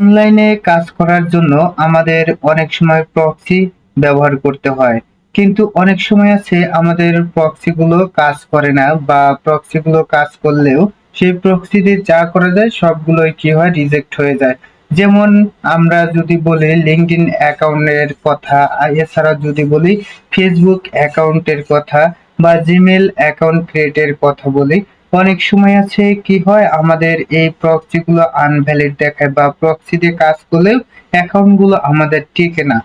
অনলাইনে কাজ করার জন্য আমাদের অনেক সময় প্রক্সি ব্যবহার করতে হয়। কিন্তু অনেক সময় আছে আমাদের প্রক্সি গুলো কাজ করে না বা প্রক্সি গুলো কাজ করলেও সেই প্রক্সিতে যা করা যায় সবগুলোই কি হয় রিজেক্ট হয়ে যায়। যেমন আমরা যদি বলি লিঙ্কডইন অ্যাকাউন্টের কথা এছাড়া যদি বলি ফেসবুক অ্যাকাউন্টের কথা বা জিমেল অ্যাকাউন্ট ক্রিয়েটের কথা বলি অনেক সময় আছে কি হয়, আমাদের এই প্রক্সি গুলো আনভ্যালিড দেখায় বা প্রক্সি দিয়ে কাজ করলেও অ্যাকাউন্টগুলো আমাদের টিকে না।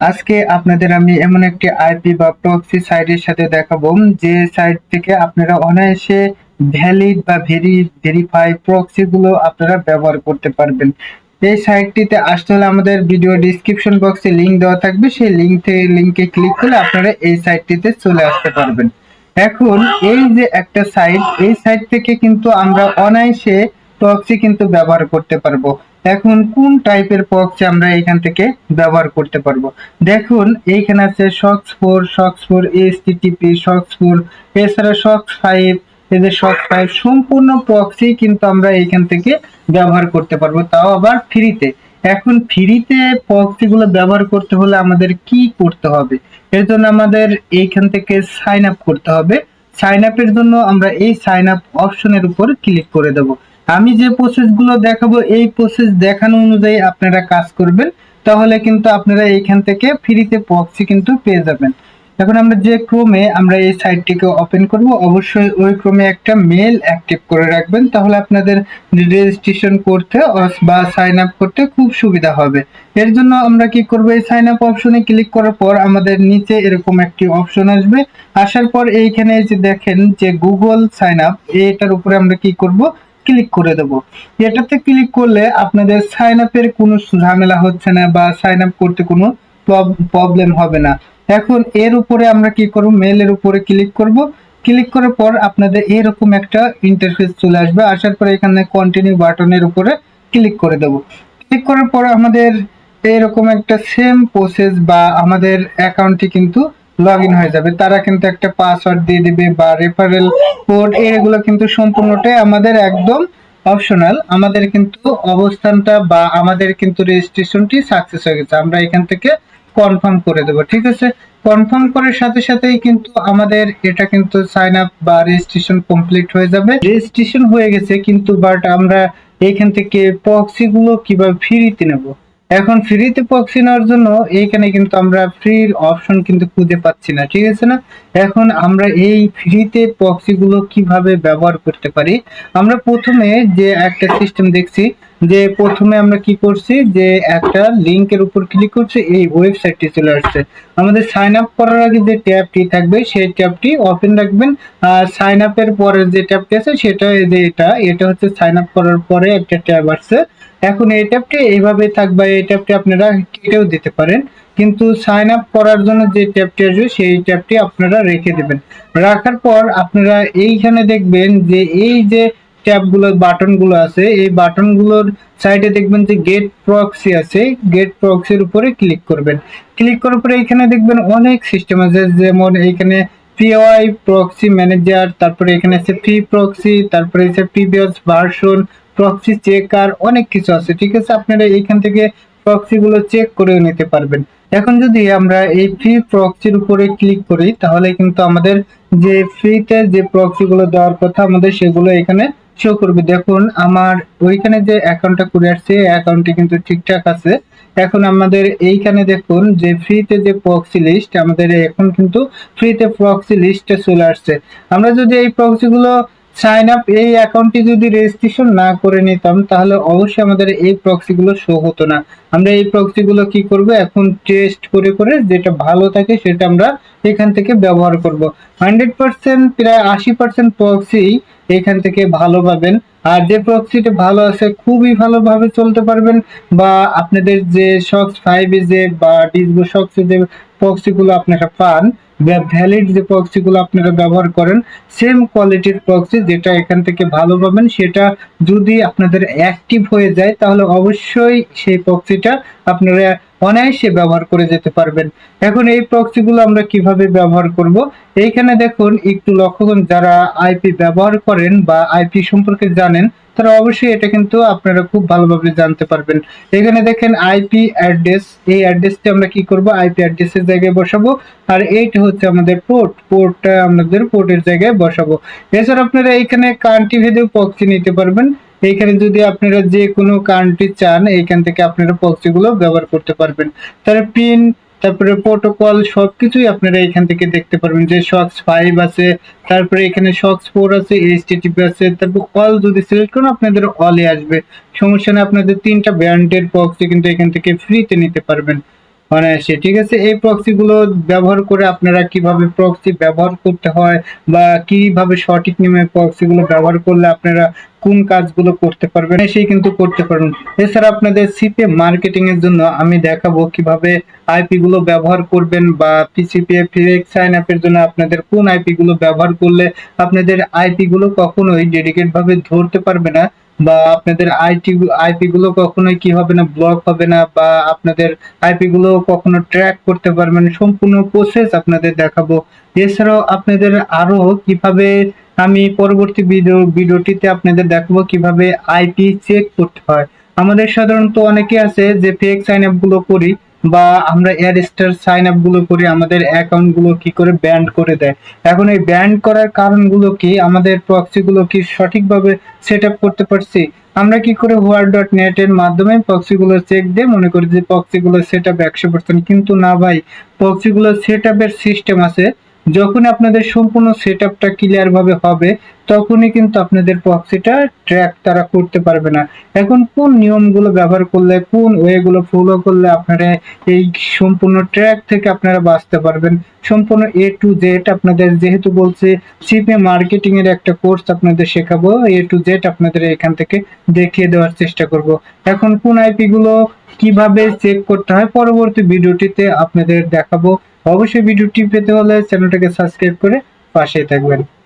আজকে আপনাদের আমি এমন একটি আইপি বা প্রক্সি সাইটের সাথে দেখাবো, যে সাইট থেকে আপনারা অনায়াসে ভ্যালিড বা ভেরি ভেরিফাই প্রক্সি গুলো আপনারা ব্যবহার করতে পারবেন। এই সাইটটিতে আসতে হলে আমাদের ভিডিও ডিসক্রিপশন বক্সে লিংক দেওয়া থাকবে, সেই লিংক থেকে লিংকে ক্লিক করলে আপনারা এই সাইটটিতে চলে আসতে পারবেন। এখন এই যে একটা সাইট এই সাইট থেকে কিন্তু আমরা অনায়াসে প্রক্সি কিন্তু ব্যবহার করতে পারব। এখন কোন টাইপের প্রক্সি আমরা এখান থেকে ব্যবহার করতে পারব? দেখুন, এইখানে আছে socks four socks four HTTP socks four এছাড়া শক্স ফাইভ এদের শক্স ফাইভ সম্পূর্ণ প্রক্সি কিন্তু আমরা এইখান থেকে ব্যবহার করতে পারব। তাও আবার ফ্রিতে এখন ফ্রিতে প্রক্সিগুলো ব্যবহার করতে হলে আমাদের কি করতে হবে? এর জন্য আমাদের এইখান থেকে সাইন আপ করতে হবে। সাইন আপের জন্য আমরা এই সাইন আপ অপশনের উপর ক্লিক করে দেব। আমি যে প্রসেসগুলো দেখাবো, এই প্রসেস দেখানো অনুযায়ী আপনারা কাজ করবেন। তাহলে কিন্তু আপনারা এইখান থেকে ফ্রিতে প্রক্সি কিন্তু পেয়ে যাবেন। এখন আমরা যে ক্রমে আমরা এই সাইটটিকে ওপেন করব, অবশ্যই ওই ক্রমে একটা মেল অ্যাক্টিভ করে রাখবেন, তাহলে আপনাদের রেজিস্ট্রেশন করতে বা সাইন আপ করতে খুব সুবিধা হবে। এর জন্য আমরা কি করব, এই সাইন আপ অপশনে ক্লিক করার পর আমাদের নিচে এরকম একটি অপশন আসবে। আসার পর এইখানে যে দেখেন যে গুগল সাইন আপ এটার উপরে আমরা কি করব ক্লিক করে দেব। এটাতে ক্লিক করলে আপনাদের সাইন আপের কোনো ঝামেলা হচ্ছে না বা সাইন আপ করতে কোনো প্রবলেম হবে না। এখন এর উপরে আমরা কি করব? মেলের উপরে ক্লিক করব। ক্লিক করার পর আপনাদের এরকম একটা ইন্টারফেস চলে আসবে। আসার পরে এখানে কন্টিনিউ বাটনের উপরে ক্লিক করে দেব। ক্লিক করার পর আমাদের এরকম একটা সেম প্রসেস বা আমাদের অ্যাকাউন্টটি কিন্তু লগ হয়ে যাবে। তারা কিন্তু একটা পাসওয়ার্ড দিয়ে দিবে বা রেফারেল কোড এগুলো কিন্তু সম্পূর্ণটাই আমাদের একদম অপশনাল আমাদের কিন্তু অবস্থানটা বা আমাদের কিন্তু রেজিস্ট্রেশনটি সাকসেস হয়ে গেছে। আমরা এখান থেকে কনফার্ম করে দেবো, ঠিক আছে? কনফার্ম করার সাথে সাথেই কিন্তু আমাদের এটা কিন্তু সাইন আপ বা রেজিস্ট্রেশন কমপ্লিট হয়ে যাবে। রেজিস্ট্রেশন হয়ে গেছে কিন্তু বাট আমরা এখান থেকে পক্সিগুলো কীভাবে ফ্রিতে নেব? এখন ফ্রিতে প্রক্সি নেওয়ার জন্য এইখানে কিন্তু আমরা ফ্রির অপশন কিন্তু খুঁজে পাচ্ছি না, ঠিক আছে না? এখন আমরা এই ফ্রিতে প্রক্সি গুলো কীভাবে ব্যবহার করতে পারি? আমরা প্রথমে যে একটা সিস্টেম দেখছি, যে প্রথমে আমরা কি করছি, যে একটা লিংকের উপর ক্লিক করছি, এই ওয়েবসাইটটি চলে আসছে। আমাদের সাইন আপ করার আগে যে ট্যাবটি থাকবে, সেই ট্যাবটি ওপেন রাখবেন। আর সাইন আপের পরে যে ট্যাবটি আছে, সেটা এটা এটা হচ্ছে সাইন আপ করার পরে একটা ট্যাব আসছে। এখন এই ট্যাবটি এইভাবে থাকবে, এই ট্যাবটি আপনারা কেটেও দিতে পারেন। কিন্তু সাইন আপ করার জন্য যে ট্যাবটি আসবে, সেই ট্যাবটি আপনারা রেখে দেবেন। রাখার পর আপনারা এইখানে দেখবেন যে এই যে ট্যাবগুলো, বাটনগুলো আছে, এই বাটনগুলোর সাইডে দেখবেন যে গেট প্রক্সি আছে গেট প্রক্সির উপরে ক্লিক করবেন। ক্লিক করার পরে এখানে দেখবেন অনেক সিস্টেম আছে, যেমন এইখানে পিওআই প্রক্সি ম্যানেজার তারপরে এখানে আছে ফ্রি প্রক্সি তারপরে আছে প্রিভিয়াস ভার্সন প্রক্সি চেকার অনেক কিছু আছে, ঠিক আছে? আপনারা এইখান থেকে প্রক্সি গুলো চেক করে নিতে পারবেন। এখন যদি আমরা এই ফ্রি প্রক্সির উপরে ক্লিক করি, তাহলে কিন্তু আমাদের যে ফ্রিতে যে প্রক্সি গুলো দেওয়ার কথা আমাদের সেগুলো এখানে শো করবে। দেখুন, আমার ওইখানে যে অ্যাকাউন্টটা করে আসছে অ্যাকাউন্টটি কিন্তু ঠিকঠাক আছে। এখন আমাদের এইখানে দেখুন, যে ফ্রিতে যে প্রক্সি লিস্ট আমাদের এখন কিন্তু ফ্রিতে প্রক্সি লিস্টে চলে আসছে। আমরা যদি এই প্রক্সি গুলো সাইন আপ এই অ্যাকাউন্টটি যদি রেজিস্ট্রেশন না করে নিতাম, তাহলে অবশ্যই আমাদের এই প্রক্সি গুলো শো হতো না। আমরা এই প্রক্সি গুলো কি করব? এখন টেস্ট করে করে যেটা ভালো থাকে সেটা আমরা এখান থেকে ব্যবহার করব। হান্ড্রেড পার্সেন্ট প্রায় আশি পার্সেন্ট প্রক্সি এখান থেকে ভালো পাবেন। আর যে প্রক্সিটা ভালো আছে, খুবই ভালোভাবে চলতে পারবেন। বা আপনাদের যে শক্স ফাইভ যে বা ডিসগো শক্স যে প্রক্সি গুলো আপনারা পান ভ্যালিড যে প্রক্সিগুলো আপনারা ব্যবহার করেন সেম কোয়ালিটির প্রক্সি যেটা এখান থেকে ভালো পাবেন, সেটা যদি আপনাদের অ্যাক্টিভ হয়ে যায়, তাহলে অবশ্যই সেই প্রক্সিটা আপনারা অনায়াসে ব্যবহার করে যেতে পারবেন। এখন এই প্রক্সিগুলো আমরা কীভাবে ব্যবহার করব? এইখানে দেখুন, একটু লক্ষ্য করুন, যারা আইপি ব্যবহার করেন বা আইপি সম্পর্কে জানেন, তারা অবশ্যই এটা কিন্তু আপনারা খুব ভালোভাবে জানতে পারবেন। এখানে দেখেন আইপি অ্যাড্রেস এই অ্যাড্রেসটি আমরা কি করব? আইপি অ্যাড্রেসের জায়গায় বসাবো, আর এইটা হচ্ছে আমাদের পোর্ট পোর্টটা আমাদের পোর্টের জায়গায় বসাবো। এছাড়া আপনারা এখানে কান্ট্রি ভেদেও প্রক্সি নিতে পারবেন। এইখানে যদি আপনারা যে কোনো কান্ট্রি চান এইখান থেকে আপনারা প্রক্সিগুলো ব্যবহার করতে পারবেন। তার পিন তারপরে প্রোটোকল সবকিছুই আপনারা এখান থেকে দেখতে পারবেন যে সক্স ফাইভ আছে, তারপরে এখানে সক্স ফোর আছে এইচটিটিপি আছে, তারপর অল যদি সিলেক্ট করেন, আপনাদের অলে আসবে। সমস্যা নেই, আপনাদের তিনটা ব্র্যান্ডের প্রক্সি কিন্তু এখান থেকে ফ্রিতে নিতে পারবেন। অনায়াসে ঠিক আছে, এই প্রক্সি গুলো ব্যবহার করে আপনারা কীভাবে প্রক্সি ব্যবহার করতে হয় বা কীভাবে সঠিক নিয়মে প্রক্সি গুলো ব্যবহার করলে আপনারা কোন কাজগুলো করতে পারবেন সেই কিন্তু করতে পারবেন এছাড়া আপনাদের সিপে মার্কেটিং এর জন্য আমি দেখাবো কীভাবে আইপি গুলো ব্যবহার করবেন বা পিসিপিএ ফিরেক্স সাইন আপের জন্য আপনাদের কোন আইপি গুলো ব্যবহার করলে আপনাদের আইপি গুলো কখনোই ডেডিকেট ভাবে ধরতে পারবে না। বা আপনাদের আইটি আইপি গুলো কখনোই কি হবে না ব্লক হবে না, বা আপনাদের আইপি গুলো কখনো ট্র্যাক করতে পারবেন সম্পূর্ণ প্রসেস আপনাদের দেখাবো। এছাড়াও আপনাদের আরও কীভাবে আমি পরবর্তী ভিডিও ভিডিওটিতে আপনাদের দেখাবো কীভাবে আইপি চেক করতে হয়। আমাদের সাধারণত অনেকে আছে যে ফেক সাইন আপগুলো করি বা আমরা এয়ার স্টার সাইন আপগুলো করি, আমাদের অ্যাকাউন্টগুলো কি করে ব্যান্ড করে দেয়। এখন এই ব্যান্ড করার কারণগুলো কি? আমাদের প্রক্সি গুলো কি সঠিকভাবে সেট আপ করতে পারছি? আমরা কি করে হোয়ার ডট নেট এর মাধ্যমে প্রক্সি গুলো চেক দিয়ে মনে করি যে প্রক্সি গুলো সেট আপ একশো পার্সেন্ট কিন্তু না ভাই প্রক্সি গুলো সেট আপের সিস্টেম আছে। যখন আপনাদের সম্পূর্ণ সেট আপটা ক্লিয়ার ভাবে হবে তখনই কিন্তু আপনাদের প্রক্সিটা ট্র্যাক তারা করতে পারবে না। এখন কোন নিয়মগুলো ব্যবহার করলে, কোন ওয়েগুলো ফলো করলে আপনারা এই সম্পূর্ণ ট্র্যাক থেকে আপনারা বাঁচতে পারবেন? সম্পূর্ণ এ টু জেড আপনাদের যেহেতু বলছে সিপে মার্কেটিং এর একটা কোর্স আপনাদের শেখাবো। এ টু জেড আপনাদের এখান থেকে দেখিয়ে দেওয়ার চেষ্টা করব। এখন কোন আইপি গুলো কীভাবে চেক করতে হয় পরবর্তী ভিডিওটিতে আপনাদের দেখাবো। অবশ্যই ভিডিওটি পেতে হলে চ্যানেলটাকে সাবস্ক্রাইব করে পাশে থাকবেন।